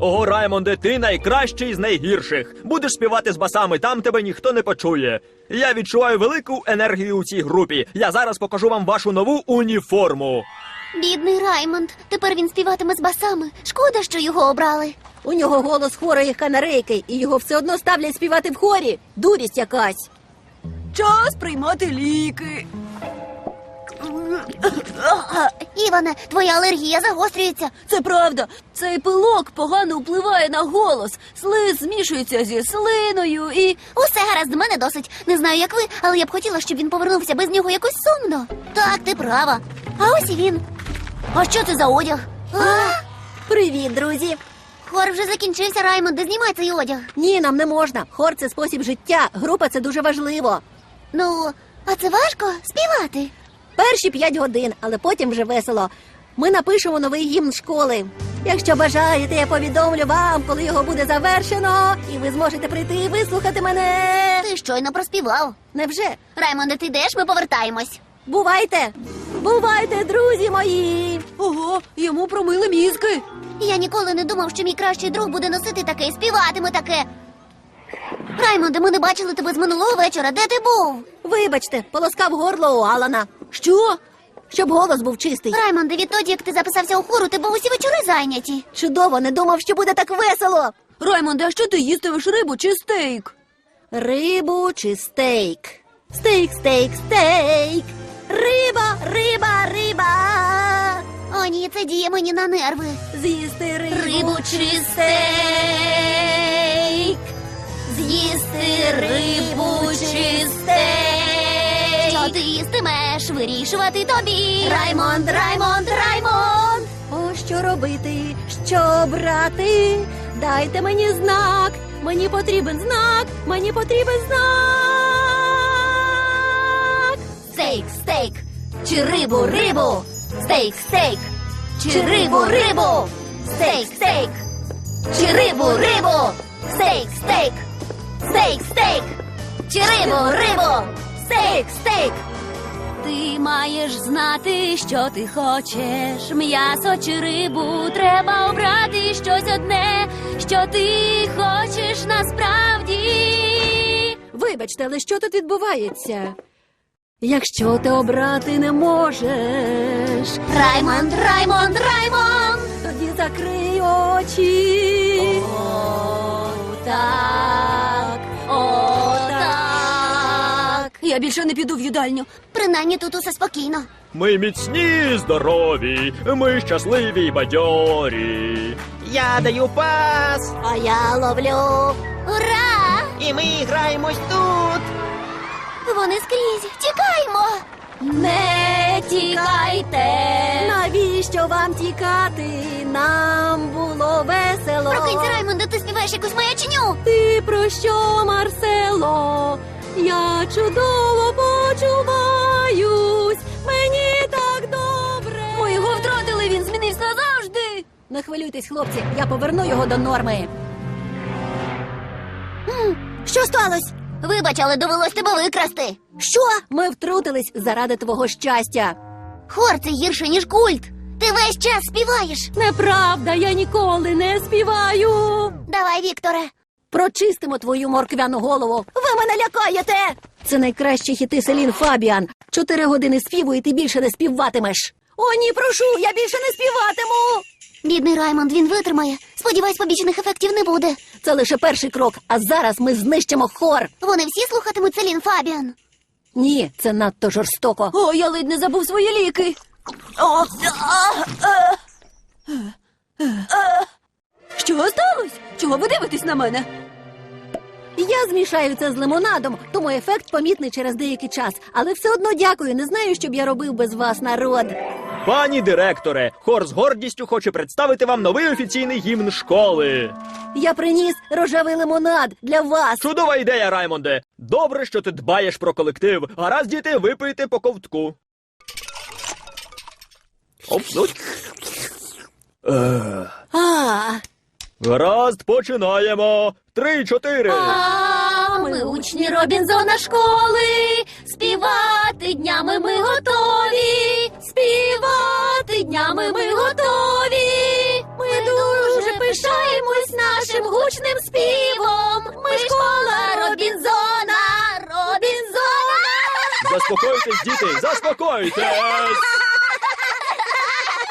Ого, Раймонде, ти найкращий з найгірших. Будеш співати з басами, там тебе ніхто не почує. Я відчуваю велику енергію у цій групі. Я зараз покажу вам вашу нову уніформу. Бідний Раймонд. Тепер він співатиме з басами. Шкода, що його обрали. У нього голос хворої канарейки, і його все одно ставлять співати в хорі. Дурість якась. Час приймати ліки. Іване, твоя алергія загострюється. Це правда. Цей пилок погано впливає на голос. Слиз змішується зі слиною і. Усе гаразд, мене досить. Не знаю, як ви, але я б хотіла, щоб він повернувся без нього якось сумно. Так, ти права. А ось і він. А що це за одяг? А, Привіт, друзі! хор вже закінчився, Раймонде, знімай цей одяг. Ні, нам не можна. Хор це спосіб життя. Група це дуже важливо. Ну, а це важко співати. Перші п'ять годин, але потім вже весело. Ми напишемо новий гімн школи. Якщо бажаєте, я повідомлю вам, коли його буде завершено, і ви зможете прийти і вислухати мене. Ти щойно проспівав. Невже? Раймонде, ти йдеш, ми повертаємось. Бувайте! Бувайте, друзі мої! Ого, йому промили мізки. Я ніколи не думав, що мій кращий друг буде носити таке і співатиме таке. Раймонде, ми не бачили тебе з минулого вечора. Де ти був? Вибачте, полоскав горло у Алана. Що? Щоб голос був чистий. Раймонде, відтоді, як ти записався у хору, тебе усі вечори зайняті. Чудово, не думав, що буде так весело. Раймонде, а що ти їстимеш рибу чи стейк? Рибу чи стейк? Стейк, стейк, стейк. Риба, риба, риба. О, ні, це діє мені на нерви. З'їсти рибу, Рибу чи стейк? З'їсти рибу чи стейк? Ти? Вирішувати тобі. Раймонд, Раймонд, Раймонд. О, що робити? Що брати? Дайте мені знак. Мені потрібен знак. Мені потрібен знак. Стейк, стейк. Чи рибу, рибу? Стейк, стейк. Чи рибу, рибу? Стейк, стейк. Чи рибу, рибу? Стейк, стейк. Стейк, стейк. Чи рибу, рибу? Стейк, стейк. Ти маєш знати, що ти хочеш. М'ясо чи рибу треба обрати щось одне, що ти хочеш насправді. Вибачте, але що тут відбувається? Якщо ти обрати не можеш, Раймонд, Раймонд, Раймонд. тоді закрий очі. Я більше не піду в їдальню. Принаймні тут усе спокійно. Ми міцні, здорові, ми щасливі й бадьорі. Я даю пас, А я ловлю. Ура! і ми граємось тут. Вони скрізь. Тікаймо. Не тікайте. Навіщо вам тікати? Нам було весело. Прокинься, Раймонде, ти співаєш якусь маячню. Ти про що, Марсело? Я чудово почуваюсь. Мені так добре. Ми його втратили, він змінився назавжди. Не хвилюйтесь, хлопці, я поверну його до норми. Що сталося? Вибач, але довелось тебе викрасти. Що? Ми втрутились заради твого щастя. Хор це гірше, ніж культ. Ти весь час співаєш. Неправда, я ніколи не співаю. Давай, Вікторе. Прочистимо твою морквяну голову. Ви мене лякаєте. Це найкращі хіти Селін Фабіан. Чотири години співу, і ти більше не співатимеш. О, ні, прошу, я більше не співатиму. Бідний Раймонд, він витримає. Сподіваюсь, побічних ефектів не буде. Це лише перший крок, а зараз ми знищимо хор. Вони всі слухатимуть Селін Фабіан. Ні, це надто жорстоко. О, я ледь не забув свої ліки. О, а, а. Що сталося? Чого ви дивитесь на мене? Я змішаю це з лимонадом, тому ефект помітний через деякий час. Але все одно дякую. Не знаю, що б я робив без вас, народ. Пані директоре, хор з гордістю хоче представити вам новий офіційний гімн школи. Я приніс рожевий лимонад для вас. Чудова ідея, Раймонде. Добре, що ти дбаєш про колектив. Гаразд, діти, випийте по ковтку. Оп, ну. Е, А, Гаразд, починаємо. Три-чотири. А ми учні Робінзона школи. Співати днями ми готові. Співати днями ми готові. Ми дуже пишаємось нашим гучним співом. Ми школа Робінзона, Робінзона. Заспокойтесь, діти, заспокойтесь!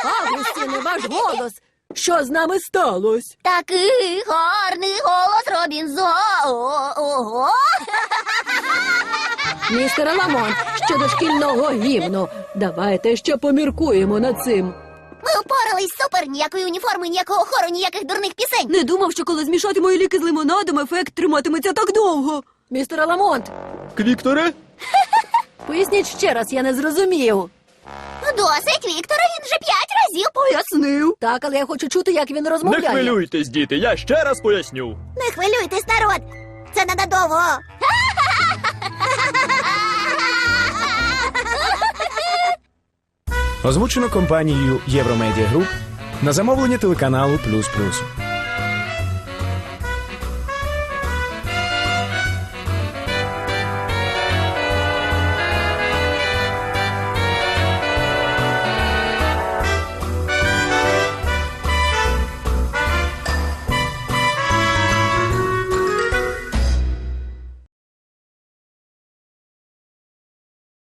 Августіне, ваш голос. Що з нами сталося? Такий гарний голос Робінзона. Містере Ламонт, щодо шкільного гімну. Давайте ще поміркуємо над цим. Ми впорались супер, ніякої уніформи, ніякого хору, ніяких дурних пісень. Не думав, що коли змішати мої ліки з лимонадом, ефект триматиметься так довго. Містере Ламонт, Квікторе? поясніть ще раз, я не зрозумів. Досить, Вікторе, він вже п'ять разів Пояснив. Так, але я хочу чути, як він Не хвилюйтесь, діти, я ще раз поясню. Не хвилюйтесь, народ. Це ненадовго. Озвучено компанією Євромедіа Груп на замовлення телеканалу Плюс Плюс.